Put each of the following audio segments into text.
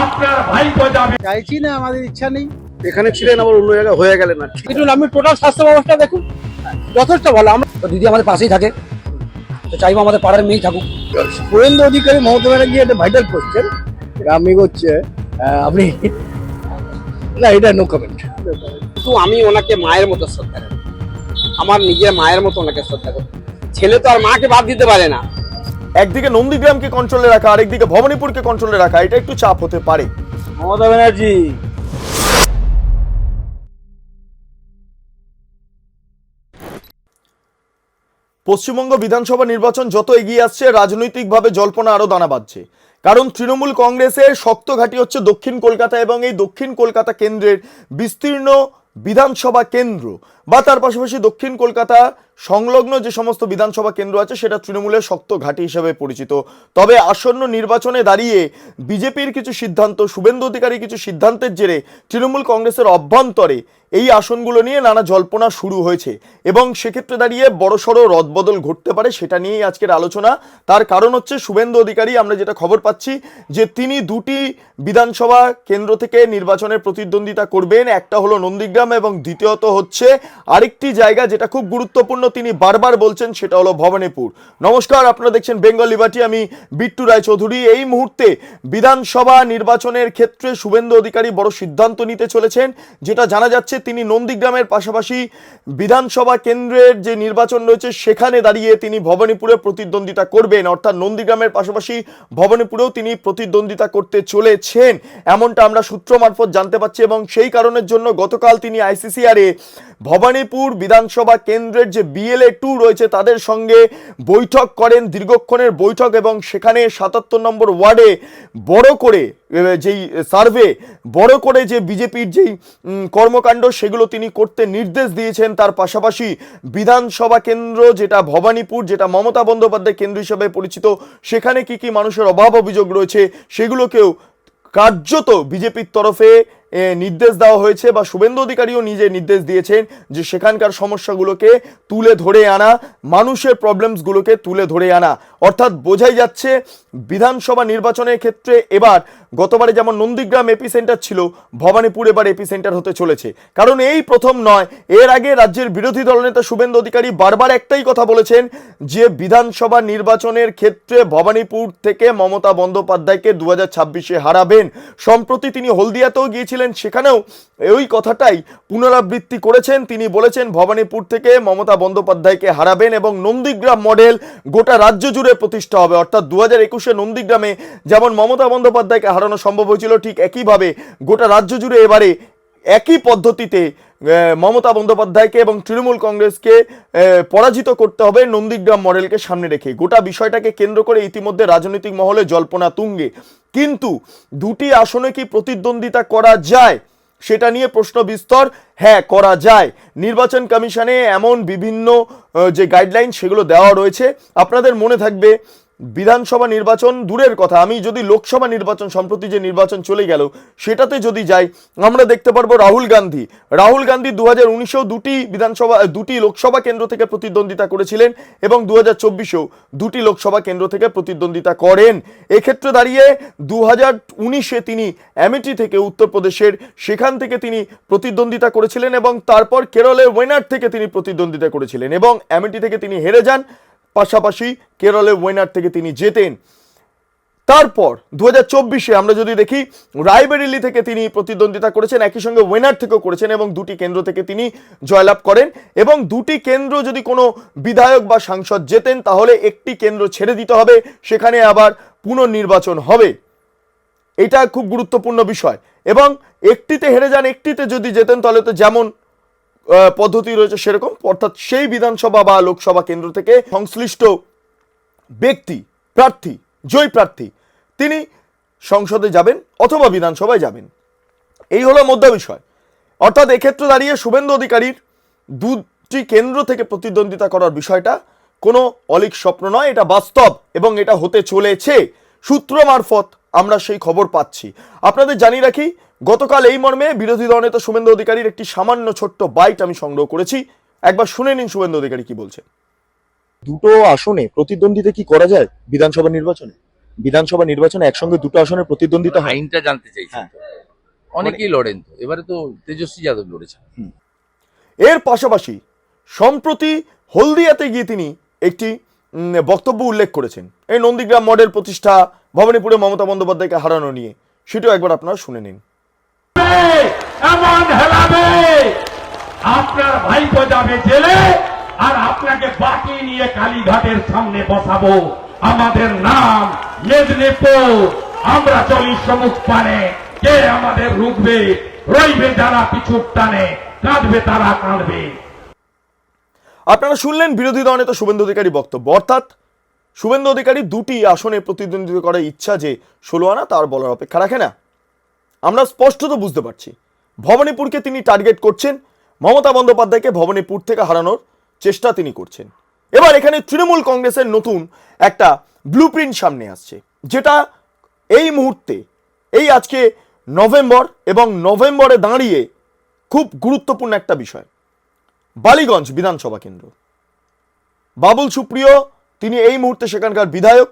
আপনার ভাইপো যাবে। চাইছি না আমাদের ইচ্ছা নেই। এখানে ছিলেন আবার অন্য জায়গায় হয়ে গেলেন আর কি। দেখুন আমি টোটাল স্বাস্থ্য ব্যবস্থা দেখুন যথেষ্ট ভালো। আমরা দিদি আমাদের পাশেই থাকে। তো চাইব আমাদের পাড়ার মেয়েই থাকুক। সুরেন্দ্র অধিকারী মমতা ব্যানার্জি একটা ভাইটাল কোশ্চেন আমি হচ্ছে আপনি না এটা নো কমেন্ট কিন্তু আমি ওনাকে মায়ের মতো শ্রদ্ধা করি। আমার নিজের মায়ের মতো ওনাকে শ্রদ্ধা করি। ছেলে তো আর মাকে বাদ দিতে পারে না। একদিকে নন্দীগ্রামকে কন্ট্রোলে রাখা আরেকদিকে ভবানীপুরকে কন্ট্রোলে রাখা এটা একটু চাপ হতে পারে। মমতা ব্যানার্জি। পশ্চিমবঙ্গ বিধানসভা নির্বাচন যত এগিয়ে আসছে রাজনৈতিকভাবে জল্পনা আরও দানা বাঁধছে। কারণ তৃণমূল কংগ্রেসের শক্ত ঘাঁটি হচ্ছে দক্ষিণ কলকাতা এবং এই দক্ষিণ কলকাতা কেন্দ্রের বিস্তীর্ণ বিধানসভা কেন্দ্র। বা তার পাশাপাশি দক্ষিণ কলকাতা সংলগ্ন যে সমস্ত বিধানসভা কেন্দ্র আছে, সেটা তৃণমূলের শক্ত ঘাঁটি হিসেবে পরিচিত। তবে আসন্ন নির্বাচনে দাঁড়িয়ে বিজেপির কিছু সিদ্ধান্ত, শুভেন্দু অধিকারী কিছু সিদ্ধান্তের জেরে তৃণমূল কংগ্রেসের অভ্যন্তরে এই আসনগুলো নিয়ে নানা জল্পনা শুরু হয়েছে এবং সেক্ষেত্রে দাঁড়িয়ে বড়সড় রদবদল ঘটতে পারে সেটা নিয়েই আজকের আলোচনা। তার কারণ হচ্ছে শুভেন্দু অধিকারী, আমরা যেটা খবর পাচ্ছি যে তিনি দুটি বিধানসভা কেন্দ্র থেকে নির্বাচনের প্রতিদ্বন্দ্বিতা করবেন। একটা হলো নন্দীগ্রাম এবং দ্বিতীয়ত হচ্ছে আরেকটি জায়গা যেটা খুব গুরুত্বপূর্ণ তিনি বারবার বলছেন, সেটা হলো ভবানীপুর। নমস্কার, আপনারা দেখছেন বেঙ্গল লিবার্টি, আমি বিট্টু রায় চৌধুরী এই মুহূর্তে বিধানসভা নির্বাচনের ক্ষেত্রে শুভেন্দু অধিকারী বড় সিদ্ধান্ত নিতে চলেছেন, যেটা জানা যাচ্ছে তিনি নন্দীগ্রামের পাশাপাশি বিধানসভা কেন্দ্রের যে নির্বাচন রয়েছে, সেখানে দাঁড়িয়ে তিনি ভবানীপুরে প্রতিদ্বন্দ্বিতা করবেন। অর্থাৎ নন্দীগ্রামের পাশাপাশি ভবানীপুরেও তিনি প্রতিদ্বন্দ্বিতা করতে চলেছেন। এমনটা আমরা সূত্র মারফত জানতে পারছি এবং সেই কারণের জন্য গতকাল তিনি আইসিসিআরে ভবানীপুর বিধানসভা কেন্দ্রের যে বিএলএ টু রয়েছে, তাদের সঙ্গে বৈঠক করেন। দীর্ঘক্ষণের বৈঠক এবং সেখানে সাতাত্তর নম্বর ওয়ার্ডে বড় করে যেই সার্ভে বড় করে যে বিজেপির যেই কর্মকাণ্ড, সেগুলো তিনি করতে নির্দেশ দিয়েছেন। তার পাশাপাশি বিধানসভা কেন্দ্র, যেটা ভবানীপুর, যেটা মমতা বন্দ্যোপাধ্যায় কেন্দ্র হিসেবে পরিচিত, সেখানে কি কি মানুষের অভাব অভিযোগ রয়েছে, সেগুলোকেও কার্যত বিজেপির তরফে নির্দেশ দেওয়া হয়েছে বা শুভেন্দু অধিকারীও নিজে নির্দেশ দিয়েছেন যে সেখানকার সমস্যাগুলোকে তুলে ধরে আনা, মানুষের প্রবলেমসগুলোকে তুলে ধরে আনা। অর্থাৎ বোঝাই যাচ্ছে, বিধানসভা নির্বাচনের ক্ষেত্রে এবার গতবারে যেমন নন্দীগ্রাম এপি সেন্টার ছিল, ভবানীপুর এবার এপি সেন্টার হতে চলেছে। কারণ এই প্রথম নয়, এর আগে রাজ্যের বিরোধী দলনেতা শুভেন্দু অধিকারী বারবার একটাই কথা বলেছেন যে বিধানসভা নির্বাচনের ক্ষেত্রে ভবানীপুর থেকে মমতা বন্দ্যোপাধ্যায়কে দু হাজার হারাবেন। সম্প্রতি তিনি হলদিয়াতেও গিয়েছিলেন। সেখানেও ওই কথাটাই পুনরাবৃত্তি করেছেন। তিনি বলেছেন, ভবানীপুর থেকে মমতা বন্দ্যোপাধ্যায়কে হারাবেন এবং নন্দীগ্রাম মডেল গোটা রাজ্য জুড়ে প্রতিষ্ঠা হবে। অর্থাৎ দু হাজার একুশে নন্দীগ্রামে যেমন মমতা বন্দ্যোপাধ্যায়কে হারানো সম্ভব হয়েছিল, ঠিক একইভাবে গোটা রাজ্য জুড়ে এবারে একই পদ্ধতিতে মমতা বন্দ্যোপাধ্যায়কে এবং তৃণমূল কংগ্রেসকে পরাজিত করতে হবে নন্দীগ্রাম মডেলকে সামনে রেখে। গোটা বিষয়টাকে কেন্দ্র করে ইতিমধ্যে রাজনৈতিক মহলে জল্পনা তুঙ্গে। কিন্তু দুটি আসনে কি প্রতিদ্বন্দ্বিতা করা যায়? সেটা নিয়ে প্রশ্ন বিস্তর। হ্যাঁ করা যায়। নির্বাচন কমিশনে এমন বিভিন্ন যে গাইডলাইন সেগুলো দেওয়া রয়েছে, আপনাদের মনে থাকবে বিধানসভা নির্বাচন দূরের কথা। আমি যদি লোকসভা নির্বাচন সম্প্রতি যে নির্বাচন চলে গেল, সেটাতে যদি যাই, আমরা দেখতে পারব রাহুল গান্ধী। রাহুল গান্ধী দু হাজার উনিশেও দুটি বিধানসভা, দুটি লোকসভা কেন্দ্র থেকে প্রতিদ্বন্দ্বিতা করেছিলেন এবং দু হাজার চব্বিশেও দুটি লোকসভা কেন্দ্র থেকে প্রতিদ্বন্দ্বিতা করেন। এক্ষেত্রে দাঁড়িয়ে দু হাজার উনিশে তিনি অ্যামিটি থেকে উত্তরপ্রদেশের, সেখান থেকে তিনি প্রতিদ্বন্দ্বিতা করেছিলেন এবং তারপর কেরলের ওয়েনার থেকে তিনি প্রতিদ্বন্দ্বিতা করেছিলেন এবং অ্যামিটি থেকে তিনি হেরে যান। পাশাপাশি কেরলের ওয়েনার থেকে তিনি জেতেন। তারপর দু হাজার চব্বিশে আমরা যদি দেখি, রায়বেরিলি থেকে তিনি প্রতিদ্বন্দ্বিতা করেছেন, একই সঙ্গে ওয়েনার থেকেও করেছেন এবং দুটি কেন্দ্র থেকে তিনি জয়লাভ করেন। এবং দুটি কেন্দ্র যদি কোনো বিধায়ক বা সাংসদ জেতেন, তাহলে একটি কেন্দ্র ছেড়ে দিতে হবে, সেখানে আবার পুনর্নির্বাচন হবে। এটা খুব গুরুত্বপূর্ণ বিষয়। এবং একটিতে হেরে যান, একটিতে যদি যেতেন তাহলে তো যেমন পদ্ধতি রয়েছে সেরকম। অর্থাৎ সেই বিধানসভা বা লোকসভা কেন্দ্র থেকে সংশ্লিষ্ট ব্যক্তি, প্রার্থী, জয়ী প্রার্থী, তিনি সংসদে যাবেন অথবা বিধানসভায় যাবেন। এই হলো মধ্য বিষয়। অর্থাৎ এক্ষেত্রে দাঁড়িয়ে শুভেন্দু অধিকারীর দুটি কেন্দ্র থেকে প্রতিদ্বন্দ্বিতা করার বিষয়টা কোনো অলিক স্বপ্ন নয়, এটা বাস্তব এবং এটা হতে চলেছে সূত্র মারফত। আমরা সেই খবর পাচ্ছি। আপনাদের জানিয়ে রাখি গতকাল এই মর্মে বিরোধী দলনেতা শুভেন্দু অধিকারীর একটি সামান্য ছোট্ট বাইট আমি সংগ্রহ করেছি। একবার শুনে নিন শুভেন্দু অধিকারী কি বলছেন। দুটো আসনে প্রতিদ্বন্দ্বিতা কি করা যায় বিধানসভা নির্বাচনে? বিধানসভা নির্বাচনে একসঙ্গে দুটো আসনের প্রতিদ্বন্দ্বিতা আইনটা জানতে চাই হ্যাঁ। অনেকেই লড়েন তো। এবারে তো তেজস্বী যাদব লড়েছেন। এর পাশাপাশি সম্প্রতি হলদিয়াতে গিয়ে তিনি একটি বক্তব্য উল্লেখ করেছেন। এই নন্দীগ্রাম মডেল প্রতিষ্ঠা ভবানীপুরে মমতা বন্দ্যোপাধ্যায়কে হারানো নিয়ে। সেটাও একবার আপনারা শুনে নিন। এমন হেলাবে, আপনার যাবে জেলে, আর আপনাকে বাকি নিয়ে কালীঘাটের সামনে বসাবো। আমাদের নাম মেদিনীপুর। আমরা চলি সমুখ পানে। কে আমাদের রুখবে, রইবে যারা পিছুর টানে। কাঁদবে তারা কাঁদবে। আপনারা শুনলেন বিরোধী দলনেতা শুভেন্দু অধিকারী বক্তব্য। অর্থাৎ শুভেন্দু অধিকারী দুটি আসনে প্রতিদ্বন্দ্বিতা করার ইচ্ছা যে ষোলো আনা তার বলার অপেক্ষা রাখে না। আমরা স্পষ্টত বুঝতে পারছি, ভবানীপুরকে তিনি টার্গেট করছেন, মমতা বন্দ্যোপাধ্যায়কে ভবানীপুর থেকে হারানোর চেষ্টা তিনি করছেন। এবার এখানে তৃণমূল কংগ্রেসের নতুন একটা ব্লুপ্রিন্ট সামনে আসছে, যেটা এই মুহূর্তে, এই আজকে নভেম্বর এবং নভেম্বরে দাঁড়িয়ে খুব গুরুত্বপূর্ণ একটা বিষয়। বালিগঞ্জ বিধানসভা কেন্দ্র। বাবুল সুপ্রিয়, তিনি এই মুহূর্তে সেখানকার বিধায়ক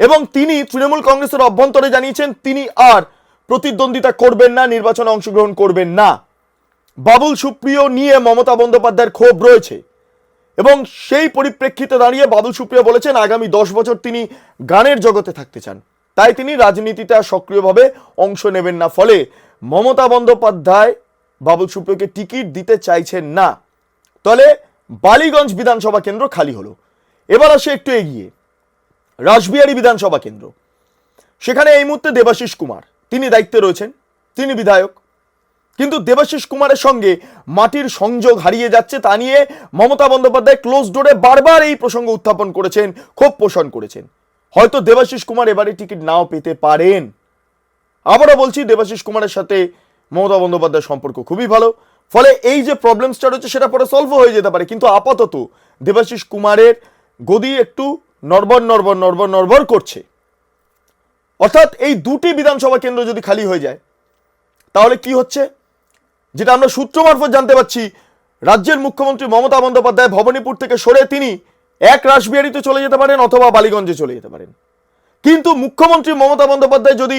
এবং তিনি তৃণমূল কংগ্রেসের অভ্যন্তরে জানিয়েছেন, তিনি আর প্রতিদ্বন্দ্বিতা করবেন না, নির্বাচনে অংশগ্রহণ করবেন না। বাবুল সুপ্রিয় নিয়ে মমতা বন্দ্যোপাধ্যায়ের ক্ষোভ রয়েছে এবং সেই পরিপ্রেক্ষিতে দাঁড়িয়ে বাবুল সুপ্রিয় বলেছেন, আগামী দশ বছর তিনি গানের জগতে থাকতে চান। তাই তিনি রাজনীতিতে আর সক্রিয়ভাবে অংশ নেবেন না। ফলে মমতা বন্দ্যোপাধ্যায় বাবুল সুপ্রিয়কে টিকিট দিতে চাইছেন না। তাহলে বালিগঞ্জ বিধানসভা কেন্দ্র খালি হলো। এবার আসে একটু এগিয়ে। রাসবিহারী বিধানসভা কেন্দ্র। সেখানে এই মুহূর্তে দেবাশিস কুমার। তিনি দায়িত্বে রয়েছেন, তিনি বিধায়ক। কিন্তু দেবাশিস কুমারের সঙ্গে মাটির সংযোগ হারিয়ে যাচ্ছে, তা নিয়ে মমতা বন্দ্যোপাধ্যায় ক্লোজ ডোরে বারবার এই প্রসঙ্গ উত্থাপন করেছেন, ক্ষোভ পোষণ করেছেন। হয়তো দেবাশিস কুমার এবারে টিকিট নাও পেতে পারেন। আবারও বলছি, দেবাশিস কুমারের সাথে মমতা বন্দ্যোপাধ্যায়ের সম্পর্ক খুবই ভালো। ফলে এই যে প্রবলেমসটা রয়েছে সেটা পরে সলভ হয়ে যেতে পারে। কিন্তু আপাতত দেবাশিস কুমারের গদি একটু নড়বড় নড়বড় নড়বড় নড়বড় করছে। অর্থাৎ এই দুটি বিধানসভা কেন্দ্র যদি খালি হয়ে যায়, তাহলে কি হচ্ছে? যেটা আমরা সূত্র মারফত জানতে পারছি রাজ্যের মুখ্যমন্ত্রী মমতা বন্দ্যোপাধ্যায় ভবানীপুর থেকে সরে তিনি এক রাসবিহারিতে চলে যেতে পারেন অথবা বালিগঞ্জে চলে যেতে পারেন। কিন্তু মুখ্যমন্ত্রী মমতা বন্দ্যোপাধ্যায় যদি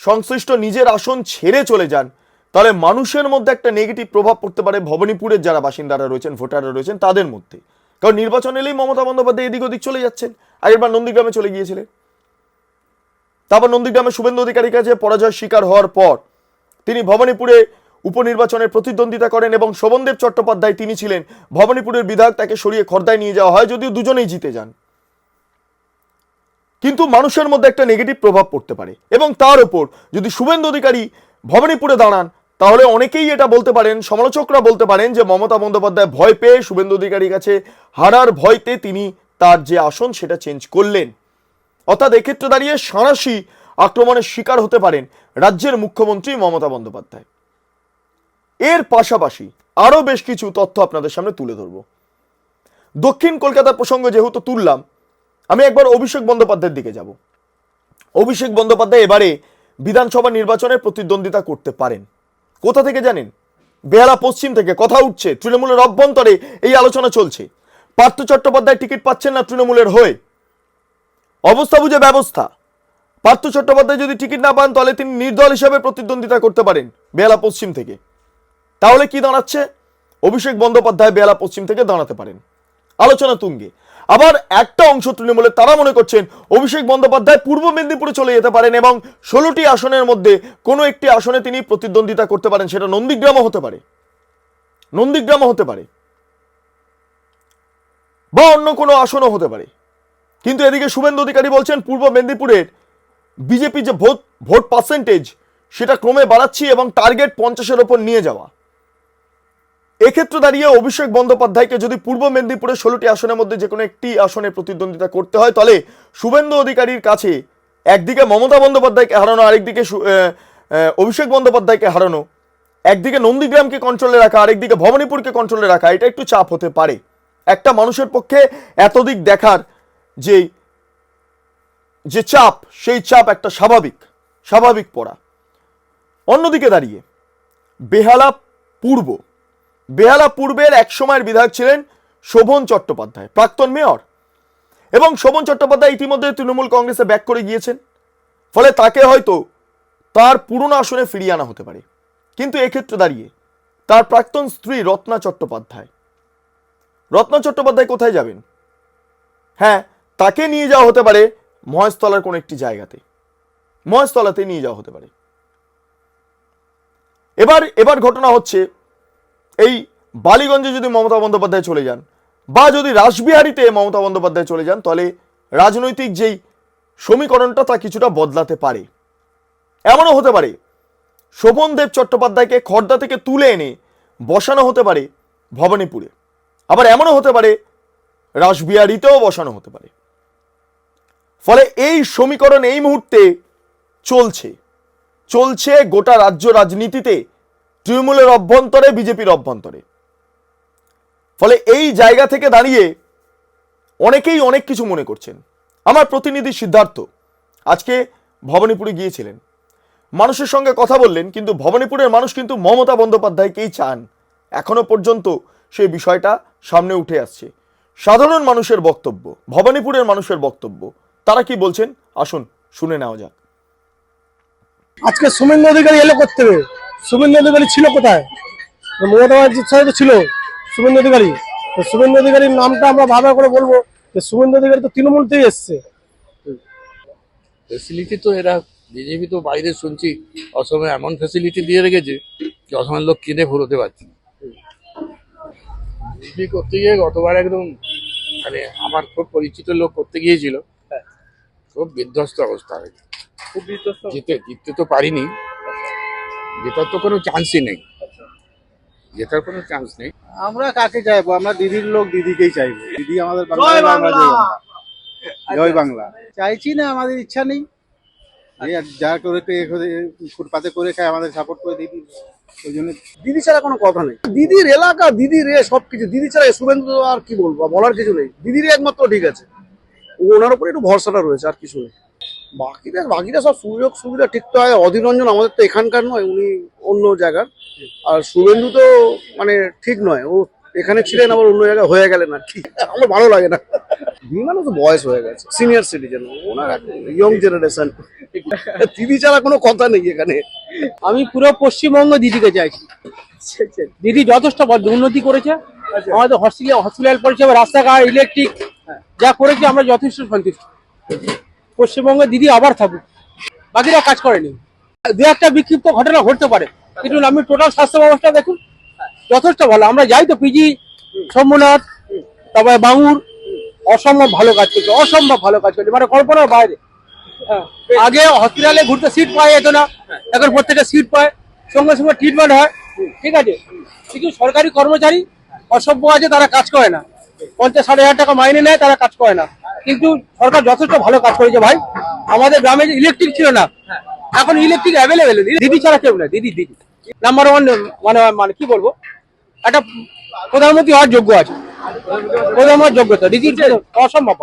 সংশ্লিষ্ট নিজের আসন ছেড়ে চলে যান তাহলে মানুষের মধ্যে একটা নেগেটিভ প্রভাব পড়তে পারে ভবানীপুরের যারা বাসিন্দারা রয়েছেন, ভোটাররা রয়েছেন, তাদের মধ্যে। কারণ নির্বাচন এলেই মমতা বন্দ্যোপাধ্যায় এদিক ওদিক চলে যাচ্ছেন। আগেরবার নন্দীগ্রামে চলে গিয়েছিলেন। তারপর নন্দীগ্রামে শুভেন্দু অধিকারীর কাছে পরাজয় শিকার হওয়ার পর তিনি ভবানীপুরে উপনির্বাচনের প্রতিদ্বন্দ্বিতা করেন এবং শোভনদেব চট্টোপাধ্যায় তিনি ছিলেন ভবানীপুরের বিধায়ক, তাকে সরিয়ে খর্দায় নিয়ে যাওয়া হয়, যদিও দুজনেই জিতে যান। কিন্তু মানুষের মধ্যে একটা নেগেটিভ প্রভাব পড়তে পারে। এবং তার উপর যদি শুভেন্দু অধিকারী ভবানীপুরে দাঁড়ান তাহলে অনেকেই এটা বলতে পারেন, সমালোচকরা বলতে পারেন যে মমতা বন্দ্যোপাধ্যায় ভয় পেয়ে শুভেন্দু অধিকারীর কাছে হারার ভয়তে তিনি তার যে আসন সেটা চেঞ্জ করলেন। অর্থাৎ এক্ষেত্রে দাঁড়িয়ে সাঁড়াশি আক্রমণের শিকার হতে পারেন রাজ্যের মুখ্যমন্ত্রী মমতা বন্দ্যোপাধ্যায়। এর পাশাপাশি আরও বেশ কিছু তথ্য আপনাদের সামনে তুলে ধরব। দক্ষিণ কলকাতার প্রসঙ্গ যেহেতু তুললাম, আমি একবার অভিষেক বন্দ্যোপাধ্যায়ের দিকে যাব। অভিষেক বন্দ্যোপাধ্যায় এবারে বিধানসভা নির্বাচনে প্রতিদ্বন্দ্বিতা করতে পারেন। কোথা থেকে জানেন? বেহালা পশ্চিম থেকে, কথা উঠছে, তৃণমূলের অভ্যন্তরে এই আলোচনা চলছে। পার্থ চট্টোপাধ্যায় টিকিট পাচ্ছেন না তৃণমূলের হয়ে। অবস্থা বুঝে ব্যবস্থা। পার্থ চট্টোপাধ্যায় যদি টিকিট না পান, তাহলে তিনি নির্দল হিসাবে প্রতিদ্বন্দ্বিতা করতে পারেন বেহালা পশ্চিম থেকে। তাহলে কি দাঁড়াচ্ছে? অভিষেক বন্দ্যোপাধ্যায় বেহালা পশ্চিম থেকে দাঁড়াতে পারেন। আলোচনা তুঙ্গে। আবার একটা অংশ তৃণমূলের তারা মনে করছেন অভিষেক বন্দ্যোপাধ্যায় পূর্ব মেদিনীপুরে চলে যেতে পারেন এবং ষোলোটি আসনের মধ্যে কোনো একটি আসনে তিনি প্রতিদ্বন্দ্বিতা করতে পারেন, সেটা নন্দীগ্রামও হতে পারে। নন্দীগ্রামও হতে পারে। বা অন্য কোনো আসনও হতে পারে। কিন্তু এদিকে শুভেন্দু অধিকারী বলছেন, পূর্ব মেদিনীপুরের বিজেপি যে ভোট ভোট পার্সেন্টেজ সেটা ক্রমে বাড়াচ্ছি এবং টার্গেট পঞ্চাশের ওপর নিয়ে যাওয়া। এক্ষেত্রে দাঁড়িয়ে অভিষেক বন্দ্যোপাধ্যায়কে যদি পূর্ব মেদিনীপুরের ষোলোটি আসনের মধ্যে যে কোনো একটি আসনে প্রতিদ্বন্দ্বিতা করতে হয়, তাহলে শুভেন্দু অধিকারীর কাছে একদিকে মমতা বন্দ্যোপাধ্যায়কে হারানো, আরেকদিকে অভিষেক বন্দ্যোপাধ্যায়কে হারানো। একদিকে নন্দীগ্রামকে কন্ট্রোলে রাখা, আরেকদিকে ভবানীপুরকে কন্ট্রোলে রাখা, এটা একটু চাপ হতে পারে। একটা মানুষের পক্ষে এতদিক দেখার যে যে চাপ, সেই চাপ একটা স্বাভাবিক স্বাভাবিক পড়া। অন্যদিকে দাঁড়িয়ে বেহালা পূর্ব বেহালা পূর্বের এক সময়ের বিধায়ক ছিলেন শোভন চট্টোপাধ্যায়, প্রাক্তন মেয়র। এবং শোভন চট্টোপাধ্যায় ইতিমধ্যে তৃণমূল কংগ্রেসে ব্যাক করে গিয়েছেন। ফলে তাকে হয়তো তার পুরনো আসনে ফিরিয়ে আনা হতে পারে। কিন্তু এক্ষেত্রে দাঁড়িয়ে তার প্রাক্তন স্ত্রী রত্না চট্টোপাধ্যায়। রত্না চট্টোপাধ্যায় কোথায় যাবেন? হ্যাঁ তাকে নিয়ে যাওয়া হতে পারে মহেশতলার কোনো একটি জায়গাতে। মহেশতলাতে নিয়ে যাওয়া হতে পারে। এবার এবার ঘটনা হচ্ছে এই বালিগঞ্জে যদি মমতা বন্দ্যোপাধ্যায় চলে যান বা যদি রাসবিহারীতে মমতা বন্দ্যোপাধ্যায় চলে যান, তাহলে রাজনৈতিক যেই সমীকরণটা তা কিছুটা বদলাতে পারে। এমনও হতে পারে শোভনদেব চট্টোপাধ্যায়কে খর্দা থেকে তুলে এনে বসানো হতে পারে ভবানীপুরে। আবার এমনও হতে পারে, রাসবিহারীতেও বসানো হতে পারে। ফলে এই সমীকরণ এই মুহূর্তে চলছে। চলছে গোটা রাজ্য রাজনীতিতে তৃণমূলের অভ্যন্তরে, বিজেপির অভ্যন্তরে। ফলে এই জায়গা থেকে দাঁড়িয়ে অনেকেই অনেক কিছু মনে করছেন। আমার প্রতিনিধি সিদ্ধার্থ আজকে ভবানীপুরে গিয়েছিলেন। মানুষের সঙ্গে কথা বললেন, কিন্তু ভবানীপুরের মানুষ কিন্তু মমতা বন্দ্যোপাধ্যায়কেই চান? এখনও পর্যন্ত সেই বিষয়টা সামনে উঠে আসছে। সাধারণ মানুষের বক্তব্য, ভবানীপুরের মানুষের বক্তব্য, তারা কি বলছেন? আসুন, শুনে নেওয়া যাক। আজকে সুমেন্দ্র অধিকারী এলো করতে। হবে সুমেন্দ্র অধিকারী ছিল কোথায়? মমতা ব্যানার্জির সাথে তো ছিল শুভেন্দু অধিকারী। তো শুভেন্দু অধিকারীর নামটা আমরা ভালো করে বলব যে শুভেন্দু অধিকারী তো তৃণমূল থেকে এসছে। ফেসিলিটি তো এরা বিজেপি তো বাইরে শুনছি অসমে এমন ফেসিলিটি দিয়ে রেখেছে যে অসমের লোক কিনে ফুরোতে পারছে বিজেপি করতে গিয়ে গতবার একদম মানে আমার খুব পরিচিত লোক করতে গিয়েছিল। খুব বিধ্বস্ত অবস্থা হয়েছে। জিতে জিততে তো পারিনি। জেতার তো কোনো চান্সই নেই। জেতার কোনো চান্স নেই। আমরা কাকে চাইব? আমরা দিদির লোক দিদিকেই চাইব। দিদি আমাদের বাংলায় জয় বাংলা! জয় বাংলা। চাইছি না আমাদের ইচ্ছা নেই। যা করে ফুটপাতে করে খায় আমাদের সাপোর্ট করে দিদি ওই জন্য দিদি ছাড়া কোনো কথা নেই। দিদির এলাকা দিদির এ সবকিছু। দিদি ছাড়া শুভেন্দু আর কি বলব? বলার কিছু নেই। দিদির একমাত্র ঠিক আছে। ও ওনার উপরে একটু ভরসাটা রয়েছে আর কিছু নেই। বাকিরা বাকিরা সব সুযোগ সুবিধা ঠিক তো হয়। অধীর রঞ্জন আমাদের তো এখানকার নয় উনি অন্য জায়গার। আর শুভেন্দু তো মানে ঠিক নয় ও এখানে ছিলেন আবার অন্য জায়গায় হয়ে গেলেন আর কি। আমার ভালো লাগে না। বিমানও তো বয়স হয়ে গেছে সিনিয়র সিটিজেন ওনার ইয়ং জেনারেশন দিদি ছাড়া কোনো কথা নেই এখানে। আমি পুরো পশ্চিমবঙ্গ দিদিকে চাইছি। দিদি যথেষ্ট উন্নতি করেছে। আমাদের হসপিটাল হসপিটাল পরিষেবা রাস্তাঘাট ইলেকট্রিক যা করেছে আমরা যথেষ্ট সন্তুষ্ট। পশ্চিমবঙ্গে দিদি আবার থাকুক। বাকিরা কাজ করেনি। দু একটা বিক্ষিপ্ত ঘটনা ঘটতে পারে। কিন্তু আমি টোটাল স্বাস্থ্য ব্যবস্থা দেখুন, যথেষ্ট ভালো। আমরা যাই তো পিজি সোমনাথ, তারপরে বাঙুর অসম্ভব ভালো কাজ করছে অসম্ভব ভালো কাজ করছে মানে কল্পনার বাইরে। হ্যাঁ। আগে হসপিটালে ঘুরতে সিট পাওয়া যেত না, এখন প্রত্যেকটা সিট পায়, সঙ্গে সঙ্গে ট্রিটমেন্ট হয়। ঠিক আছে? কিছু সরকারি কর্মচারী অসভ্য আছে, তারা কাজ করে না। পঞ্চাশ ষাট হাজার টাকা মাইনে নেয়, তারা কাজ করে না। কিন্তু সরকার যথেষ্ট ভালো কাজ করেছে ভাই। আমাদের গ্রামে ইলেকট্রিক ছিল না, এখন ইলেকট্রিক অ্যাভেলেবেল দিদি ছাড়া কেউ না, দিদি দিদি। নাম্বার ওয়ান মানে মানে কি বলব? একটা প্রধানমন্ত্রী হওয়ার যোগ্য আছে। প্রধানমন্ত্রী যোগ্যতা দিদির অসম্ভব।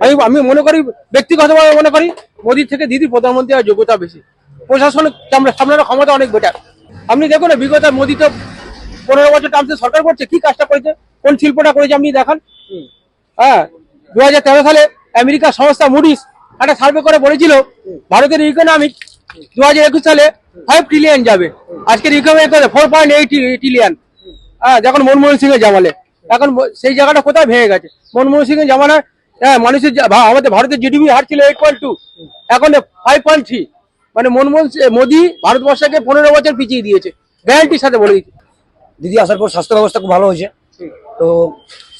আমি আমি মনে করি, ব্যক্তিগতভাবে মনে করি, মোদির থেকে দিদি প্রধানমন্ত্রী হওয়ার যোগ্যতা বেশি। প্রশাসনিক সামনে- সামলানোর ক্ষমতা অনেক বেটার আপনি দেখুন বিগত মোদি তো পনেরো বছর টার্মসে সরকার করছে, কি কাজটা করেছে? কোন শিল্পটা করেছে আপনি দেখান। হ্যাঁ দু হাজার তেরো সালে আমেরিকা সংস্থা মুডিস একটা সার্ভে করে বলেছিল, ভারতের ইকোনমিক দু হাজার একুশ সালে ফাইভ ট্রিলিয়ন যাবে। আজকের economic four point eight trillion হ্যাঁ যখন মনমোহন সিং এর জামালে। এখন সেই জায়গাটা কোথায় ভেঙে গেছে? মনমোহন সিংয়ের জামানায় হ্যাঁ মানুষের আমাদের ভারতের জিডিপি হার ছিল এইট পয়েন্ট টু এখন ফাইভ পয়েন্ট থ্রি মানে মনমোহন সি- মোদি ভারতবর্ষকে পনেরো বছর পিছিয়ে দিয়েছে। গ্যারান্টির সাথে বলে দিচ্ছে। দিদি, আসার পর স্বাস্থ্য ব্যবস্থা খুব ভালো হয়েছে। তো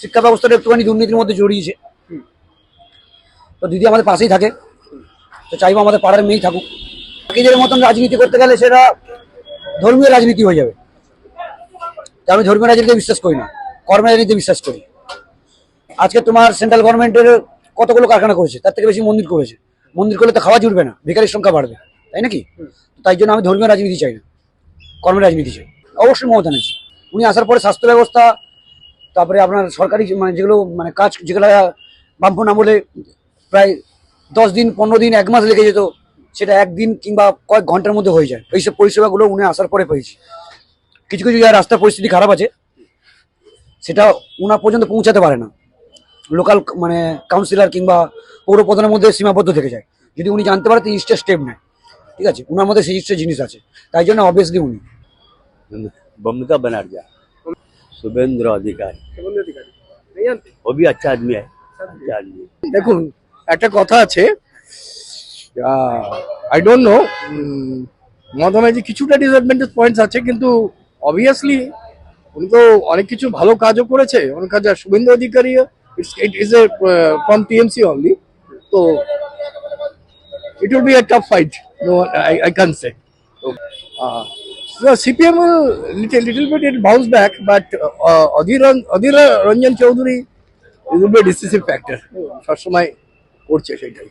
শিক্ষা ব্যবস্থাটা একটুখানি দুর্নীতির মধ্যে জড়িয়েছে। তো দিদি আমাদের পাশেই থাকে। তো চাইব আমাদের পাড়ার মেয়েই থাকুক। বাকিদের মতন রাজনীতি করতে গেলে সেটা ধর্মীয় রাজনীতি হয়ে যাবে। আমি ধর্মীয় রাজনীতিতে বিশ্বাস করি না কর্মের রাজনীতিতে বিশ্বাস করি। আজকে তোমার সেন্ট্রাল গভর্নমেন্টের কতগুলো কারখানা করেছে, তার থেকে বেশি মন্দির করেছে। মন্দির করলে তো খাওয়া জুড়বে না, ভিখারির সংখ্যা বাড়বে, তাই নাকি? তাই জন্য আমি ধর্মীয় রাজনীতি চাই না কর্মের রাজনীতি চাই। অবশ্যই মমতা ব্যানার্জি, উনি আসার পরে স্বাস্থ্য ব্যবস্থা, তারপরে আপনার সরকারি মানে যেগুলো মানে কাজ যেগুলো বামফোন আমলে প্রায় দশ দিন পনেরো দিন এক মাস লেগে যেত সেটা একদিন কিংবা কয়েক ঘন্টার মধ্যে হয়ে যায় এইসব পরিষেবাগুলো উনি আসার পরে পেয়েছি কিছু কিছু জায়গায় রাস্তার পরিস্থিতি খারাপ আছে সেটা উনা পর্যন্ত পৌঁছাতে পারে না লোকাল মানে কাউন্সিলর কিংবা পৌর প্রধানের মধ্যে সীমাবদ্ধ থেকে যায় যদি উনি জানতে পারে তিনি ইস্টের স্টেপ নেয় ঠিক আছে ওনার মধ্যে সেই ইস্টের জিনিস আছে তাই জন্য অবভিয়াসলি উনি ममता बनर्जी शुभेंद्र अधिकारी শুভেন্দু অধিকারী नहीं जानते वो भी अच्छा आदमी है अच्छा आदमी है দেখুন একটা কথা আছে আই ডোন্ট নো মধ্যমেজি কিছুটা ডিসঅ্যাডভান্টেজ পয়েন্টস আছে, কিন্তু অবভিয়াসলি উনি তো অনেক কিছু ভালো কাজও করেছে। অনেক কাজ Suvendu Adhikari it is a from TMC only তো it will be a tough fight no I I can say CPM little little bit it bounce back but Adhir Adhir Ranjan Chowdhury it will be decisive factor সবসময় করছে সেটাই।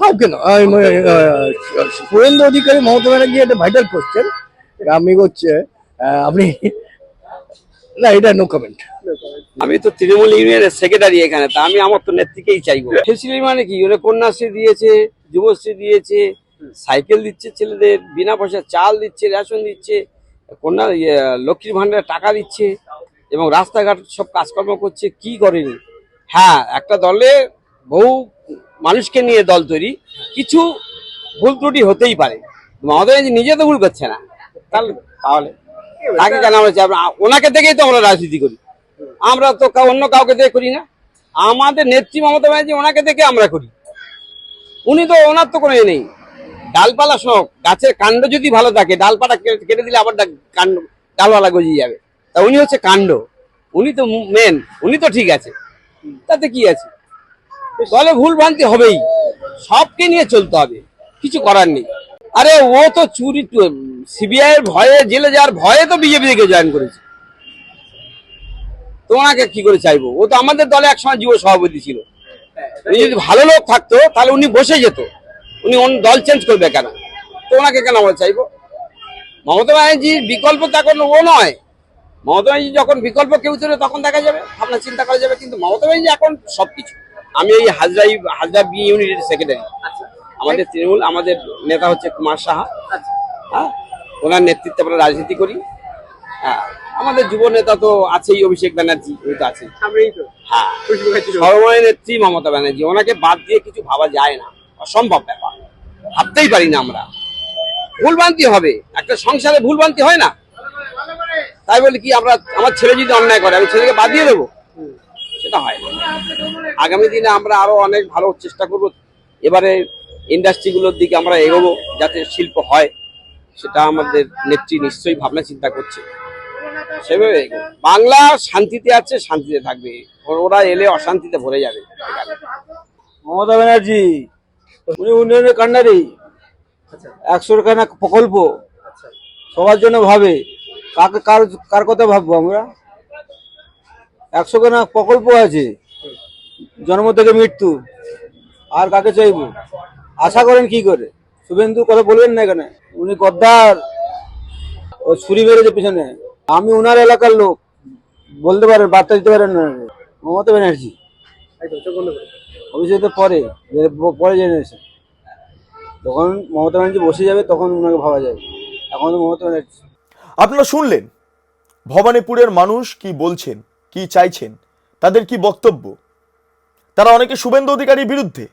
কাউকে না সুরেন্দ্র অধিকারী মমতা ব্যানার্জি একটা vital question আমি হচ্ছে আপনি না এটা নো কমেন্ট আমি তো তৃণমূল ইউনিয়নের সেক্রেটারি এখানে তা আমি আমার তো নেত্রীকেই চাইব। ফেসিলিটি মানে কি? ওরা কন্যাশ্রী দিয়েছে যুবশ্রী দিয়েছে সাইকেল দিচ্ছে ছেলেদের বিনা পয়সা চাল দিচ্ছে রেশন দিচ্ছে কন্যা ইয়ে, লক্ষ্মীর ভান্ডারে টাকা দিচ্ছে এবং রাস্তাঘাট সব কাজকর্ম করছে কি করেনি? হ্যাঁ একটা দলে বহু মানুষকে নিয়ে দল তৈরি, কিছু ভুল ত্রুটি হতেই পারে। মমতা ব্যানার্জি নিজে তো ভুল করছে না। তাহলে তাহলে। তাকে কেন আমরা? ওনাকে দেখেই তো আমরা রাজনীতি করি। আমরা তো অন্য কাউকে দেখে করি না। আমাদের নেত্রী মমতা ব্যানার্জি ওনাকে দেখে আমরা করি। উনি তো ওনার তো কোনো নেই। ডালপালা শোক গাছের কাণ্ড যদি ভালো থাকে, ডালপালা কেটে দিলে আবার কাণ্ড, ডালপালা গজিয়ে যাবে। তা উনি হচ্ছে কাণ্ড। উনি তো মেন উনি তো ঠিক আছে। তাতে কি আছে? দলে ভুল ভ্রান্তি হবেই। সবকে নিয়ে চলতে হবে। কিছু করার নেই। আরে ও তো চুরি সিবিআই ভয়ে, জেলে যাওয়ার ভয়ে তো বিজেপি থেকে জয়েন করেছে। তো ওনাকে কি করে চাইব? ও তো আমাদের দলে একসময় যুব সভাপতি ছিল। উনি যদি ভালো লোক থাকতো, তাহলে উনি বসে যেত। উনি অন্য দল চেঞ্জ করবে কেন? তো ওনাকে কেন আমরা চাইব? মমতা ব্যানার্জির বিকল্প তো এখন ও নয়। মমতা ব্যানার্জি যখন বিকল্প কেউ তৈরি তখন দেখা যাবে, ভাবনা চিন্তা করা যাবে। কিন্তু মমতা ব্যানার্জি এখন সবকিছু। আমি এই হাজরা হাজরা বি ইউনিটের সেক্রেটারি আমাদের তৃণমূল আমাদের নেতা হচ্ছে কুমার সাহা। হ্যাঁ? ওনার নেতৃত্বে আমরা রাজনীতি করি। হ্যাঁ। আমাদের যুব নেতা তো আছেই অভিষেক ব্যানার্জি উনি তো আছেন হ্যাঁ। সর্বময় নেত্রী মমতা ব্যানার্জি। ওনাকে বাদ দিয়ে কিছু ভাবা যায় না। অসম্ভব ব্যাপার। ভাবতেই পারি না আমরা। ভুলভ্রান্তি হবে। একটা সংসারে ভুলভ্রান্তি হয় না। তাই বলে কি আমরা আমার ছেলে যদি অন্যায় করে আমি ছেলেকে বাদ দিয়ে দেবো? সেটা হয় না আগামী দিনে আমরা আরও অনেক ভালো চেষ্টা করব। এবারে ইন্ডাস্ট্রিগুলোর দিকে আমরা এগোবো যাতে শিল্প হয় সেটা আমাদের নেত্রী নিশ্চয়ই ভাবনা চিন্তা করছে। সেভাবে বাংলা শান্তিতে আছে শান্তিতে থাকবে। ওরা এলে অশান্তিতে ভরে যাবে। মমতা ব্যানার্জি উনি উন্নয়নের কান্ডারি। একশো খানা প্রকল্প। সবার জন্য ভাবে। কাকে কার কার কথা ভাববো আমরা? একশো খানা প্রকল্প আছে। জন্ম থেকে মৃত্যু। আর কাকে চাইব? আশা করেন কি করে? শুভেন্দু কথা বলবেন না এখানে। উনি গদ্দার। ও ছুরি মেরেছে পিছনে। আমি ওনার এলাকার লোক। বলতে পারেন, বার্তা দিতে পারেন না। মমতা ব্যানার্জি। অভিষেক পরে। পরে জেনারেশন তখন মমতা ব্যানার্জি বসে যাবে, তখন ওনাকে ভাবা যাবে। এখন তো মমতা ব্যানার্জি। আপনারা শুনলেন, ভবানীপুরের মানুষ কি বলছেন? কি চাইছেন? তাদের কি বক্তব্য? তারা অনেকে শুভেন্দু অধিকারীর বিরুদ্ধে।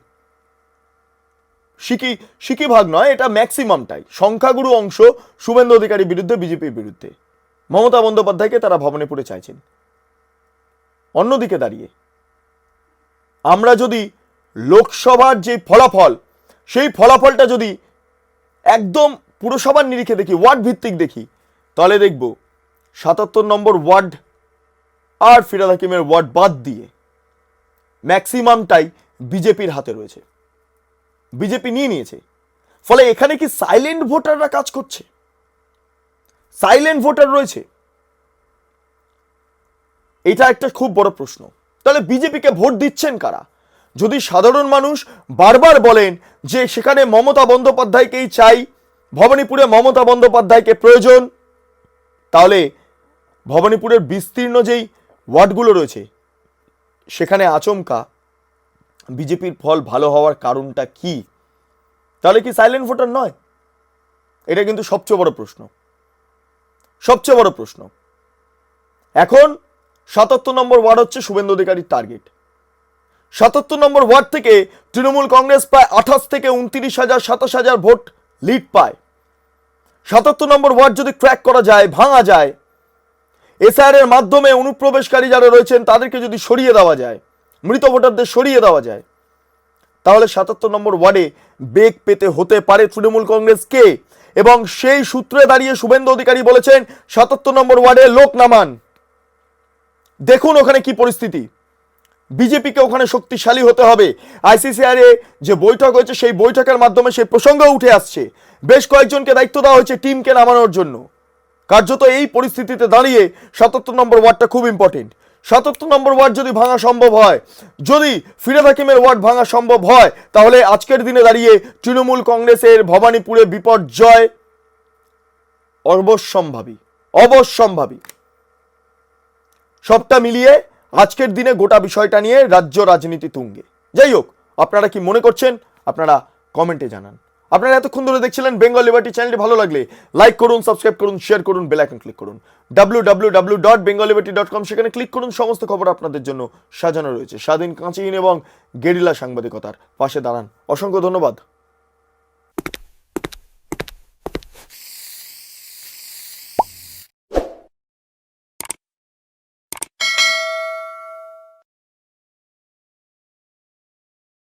সিকি সিকি ভাগ নয়, এটা ম্যাক্সিমামটাই। সংখ্যাগুরু অংশ শুভেন্দু অধিকারীর বিরুদ্ধে, বিজেপির বিরুদ্ধে। মমতা বন্দ্যোপাধ্যায়কে তারা ভবানীপুরে চাইছেন। অন্যদিকে দাঁড়িয়ে, আমরা যদি লোকসভার যে ফলাফল, সেই ফলাফলটা যদি একদম পুরসভার নিরিখে দেখি ওয়ার্ড ভিত্তিক দেখি, তাহলে দেখব, সাতাত্তর নম্বর ওয়ার্ড আর ফিরাদ হাকিমের ওয়ার্ড বাদ দিয়ে ম্যাক্সিমামটাই বিজেপির হাতে রয়েছে। বিজেপি নিয়ে নিয়েছে। ফলে এখানে কি সাইলেন্ট ভোটাররা কাজ করছে? সাইলেন্ট ভোটার রয়েছে। এটা একটা খুব বড় প্রশ্ন। তাহলে বিজেপিকে ভোট দিচ্ছেন কারা? যদি সাধারণ মানুষ বারবার বলেন যে সেখানে মমতা বন্দ্যোপাধ্যায়কেই চাই, ভবানীপুরে মমতা বন্দ্যোপাধ্যায়কে প্রয়োজন, তাহলে ভবানীপুরের বিস্তীর্ণ যেই ওয়ার্ডগুলো রয়েছে। সেখানে আচমকা বিজেপির ফল ভালো হওয়ার কারণটা কি? তাহলে কি সাইলেন্ট ভোটার নয়? এটা কিন্তু সবচেয়ে বড় প্রশ্ন। সবচেয়ে বড় প্রশ্ন। এখন সাতাত্তর নম্বর ওয়ার্ড হচ্ছে শুভেন্দু অধিকারীর টার্গেট সাতাত্তর নম্বর ওয়ার্ড থেকে তৃণমূল কংগ্রেস প্রায় আঠাশ থেকে উনত্রিশ হাজার, সাতাশ হাজার ভোট লিড পায়। সাতাত্তর নম্বর ওয়ার্ড যদি ক্র্যাক করা যায়, ভাঙা যায় এসআর এর মাধ্যমে অনুপ্রবেশকারী যারা রয়েছেন, তাদেরকে যদি সরিয়ে দেওয়া যায়, মৃত ভোটারদের সরিয়ে দেওয়া যায়, তাহলে সাতাত্তর নম্বর ওয়ার্ডে বেগ পেতে হতে পারে তৃণমূল কংগ্রেসকে। এবং সেই সূত্রে দাঁড়িয়ে শুভেন্দু অধিকারী বলেছেন, সাতাত্তর নম্বর ওয়ার্ডে লোক নামান। দেখুন ওখানে কি পরিস্থিতি। বিজেপিকে ওখানে শক্তিশালী হতে হবে। আইসিসিআর এ যে বৈঠক হয়েছে, সেই বৈঠকের মাধ্যমে সেই প্রসঙ্গ উঠে আসছে। বেশ কয়েকজনকে দায়িত্ব দেওয়া হয়েছে টিমকে নামানোর জন্য। কার্যত এই পরিস্থিতিতে দাঁড়িয়ে সাতাত্তর নম্বর ওয়ার্ডটা খুব ইম্পর্টেন্ট সাতাত্তর নম্বর ওয়ার্ড যদি ভাঙা সম্ভব হয়, যদি ফিরেদ হাকিমের ওয়ার্ড ভাঙা সম্ভব হয়, তাহলে আজকের দিনে দাঁড়িয়ে তৃণমূল কংগ্রেসের ভবানীপুরে বিপর্যয় অবশ্যম্ভাবী অবশ্যম্ভাবী। সবটা মিলিয়ে আজকের দিনে গোটা বিষয়টা নিয়ে রাজ্য রাজনীতি তুঙ্গে। যাই হোক, আপনারা কি মনে করছেন, আপনারা কমেন্টে জানান। আপনারা এতক্ষণ ধরে দেখছিলেন বেঙ্গল লিবার্টি চ্যানেলটি ভালো লাগলে লাইক করুন সাবস্ক্রাইব করুন শেয়ার করুন বেল আইকন ক্লিক করুন। W W W dot Bengal liberty dot com সেখানে ক্লিক করুন, সমস্ত খবর আপনাদের জন্য সাজানো রয়েছে। স্বাধীন কাঁচিহীন এবং গেরিলা সাংবাদিকতার পাশে দাঁড়ান। অসংখ্য ধন্যবাদ।